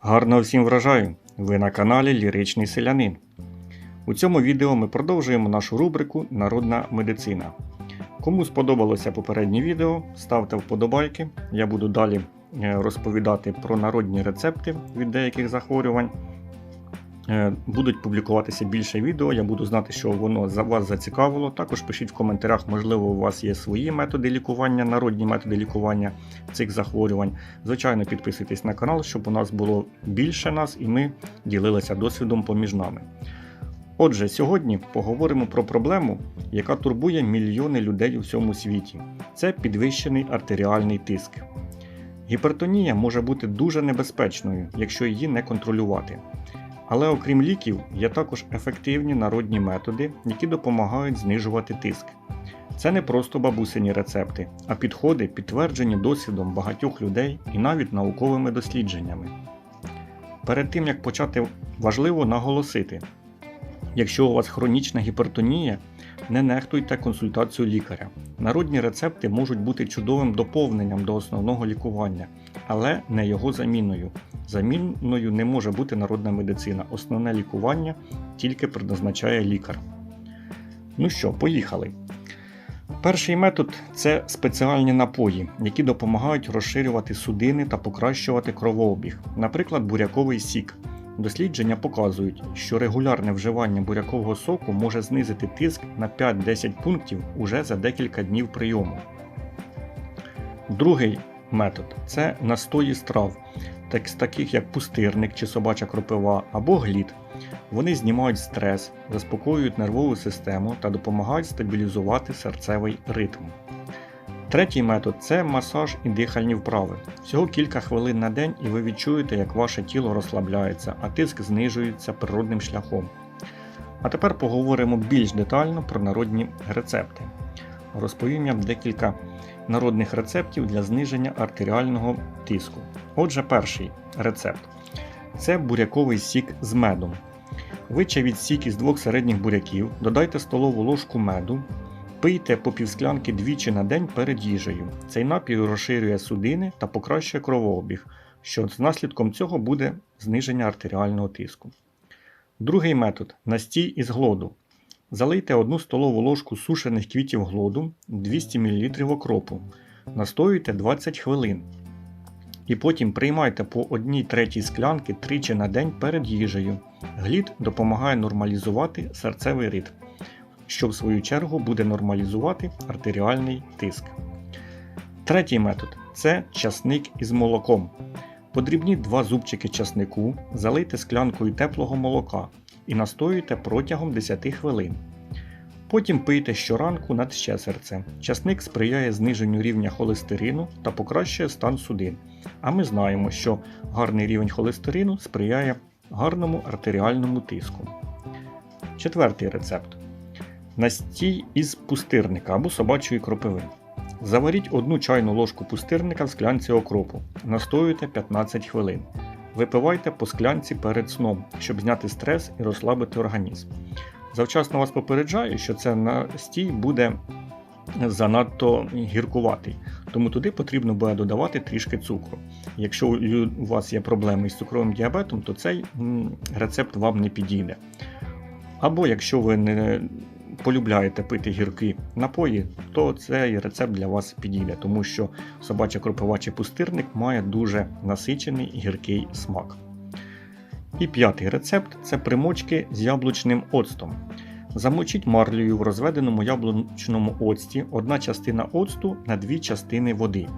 Гарного всім вражаю! Ви на каналі Ліричний Селянин. У цьому відео ми продовжуємо нашу рубрику Народна медицина. Кому сподобалося попереднє відео, ставте вподобайки. Я буду далі е, розповідати про народні рецепти від деяких захворювань. Е, Будуть публікуватися більше відео, я буду знати, що воно за вас зацікавило. Також пишіть в коментарях, можливо, у вас є свої методи лікування, народні методи лікування цих захворювань. Звичайно, підписуйтесь на канал, щоб у нас було більше нас і ми ділилися досвідом поміж нами. Отже, сьогодні поговоримо про проблему, яка турбує мільйони людей у всьому світі. Це підвищений артеріальний тиск. Гіпертонія може бути дуже небезпечною, якщо її не контролювати. Але окрім ліків, є також ефективні народні методи, які допомагають знижувати тиск. Це не просто бабусині рецепти, а підходи, підтверджені досвідом багатьох людей і навіть науковими дослідженнями. Перед тим як почати, важливо наголосити: якщо у вас хронічна гіпертонія, не нехтуйте консультацію лікаря. Народні рецепти можуть бути чудовим доповненням до основного лікування, але не його заміною. Замінною не може бути народна медицина. Основне лікування тільки предназначає лікар. Ну що, поїхали. Перший метод це спеціальні напої, які допомагають розширювати судини та покращувати кровообіг, наприклад, буряковий сік. Дослідження показують, що регулярне вживання бурякового соку може знизити тиск на 5-10 пунктів уже за декілька днів прийому. Другий метод це настої страв, так, таких як пустирник чи собача кропива або глід. Вони знімають стрес, заспокоюють нервову систему та допомагають стабілізувати серцевий ритм. Третій метод це масаж і дихальні вправи. Всього кілька хвилин на день, і ви відчуєте, як ваше тіло розслабляється, а тиск знижується природним шляхом. А тепер поговоримо більш детально про народні рецепти. Розповім вам декілька народних рецептів для зниження артеріального тиску. Отже, перший рецепт це буряковий сік з медом. Вичавіть сік із двох середніх буряків, додайте столову ложку меду, пийте по півсклянки двічі на день перед їжею. Цей напій розширює судини та покращує кровообіг, що з наслідком цього буде зниження артеріального тиску. Другий метод настій із глоду. Залийте 1 столову ложку сушених квітів глоду 200 мл окропу. Настоюйте 20 хвилин. І потім приймайте по 1 третій склянки тричі на день перед їжею. Глід допомагає нормалізувати серцевий ритм, що в свою чергу буде нормалізувати артеріальний тиск. Третій метод це часник із молоком. Подрібніть 2 зубчики часнику, залийте склянкою теплого молока і настоюйте протягом 10 хвилин. Потім пийте щоранку над щесерце. Часник сприяє зниженню рівня холестерину та покращує стан судин. А ми знаємо, що гарний рівень холестерину сприяє гарному артеріальному тиску. Четвертий рецепт. Настій із пустирника або собачої кропиви. Заваріть одну чайну ложку пустирника в склянці окропу. Настоюйте 15 хвилин. Випивайте по склянці перед сном, щоб зняти стрес і розслабити організм. Завчасно вас попереджаю, що це настій буде занадто гіркуватий, тому туди потрібно буде додавати трішки цукру. Якщо у вас є проблеми з цукровим діабетом, то цей рецепт вам не підійде. Або якщо ви не полюбляєте пити гіркі напої, то цей рецепт для вас підійде, тому що собача кропива чи пустирник має дуже насичений гіркий смак. І п'ятий рецепт це примочки з яблучним оцтом. Замочіть марлею в розведеному яблучному оцті одна частина оцту на дві частини води.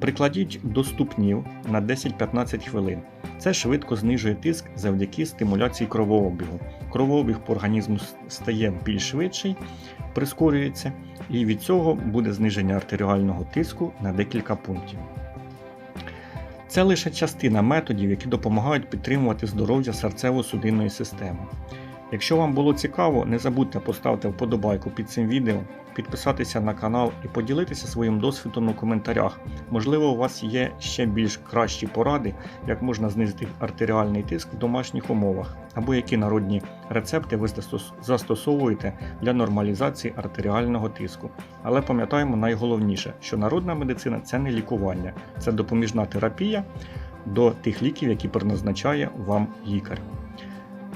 Прикладіть до ступнів на 10-15 хвилин. Це швидко знижує тиск завдяки стимуляції кровообігу. Кровообіг по організму стає більш швидший, прискорюється, і від цього буде зниження артеріального тиску на декілька пунктів. Це лише частина методів, які допомагають підтримувати здоров'я серцево-судинної системи. Якщо вам було цікаво, не забудьте поставити вподобайку під цим відео, підписатися на канал і поділитися своїм досвідом у коментарях. Можливо, у вас є ще більш кращі поради, як можна знизити артеріальний тиск в домашніх умовах, або які народні рецепти ви застосовуєте для нормалізації артеріального тиску. Але пам'ятаємо найголовніше, що народна медицина це не лікування, це допоміжна терапія. до тих ліків, які призначає вам лікар.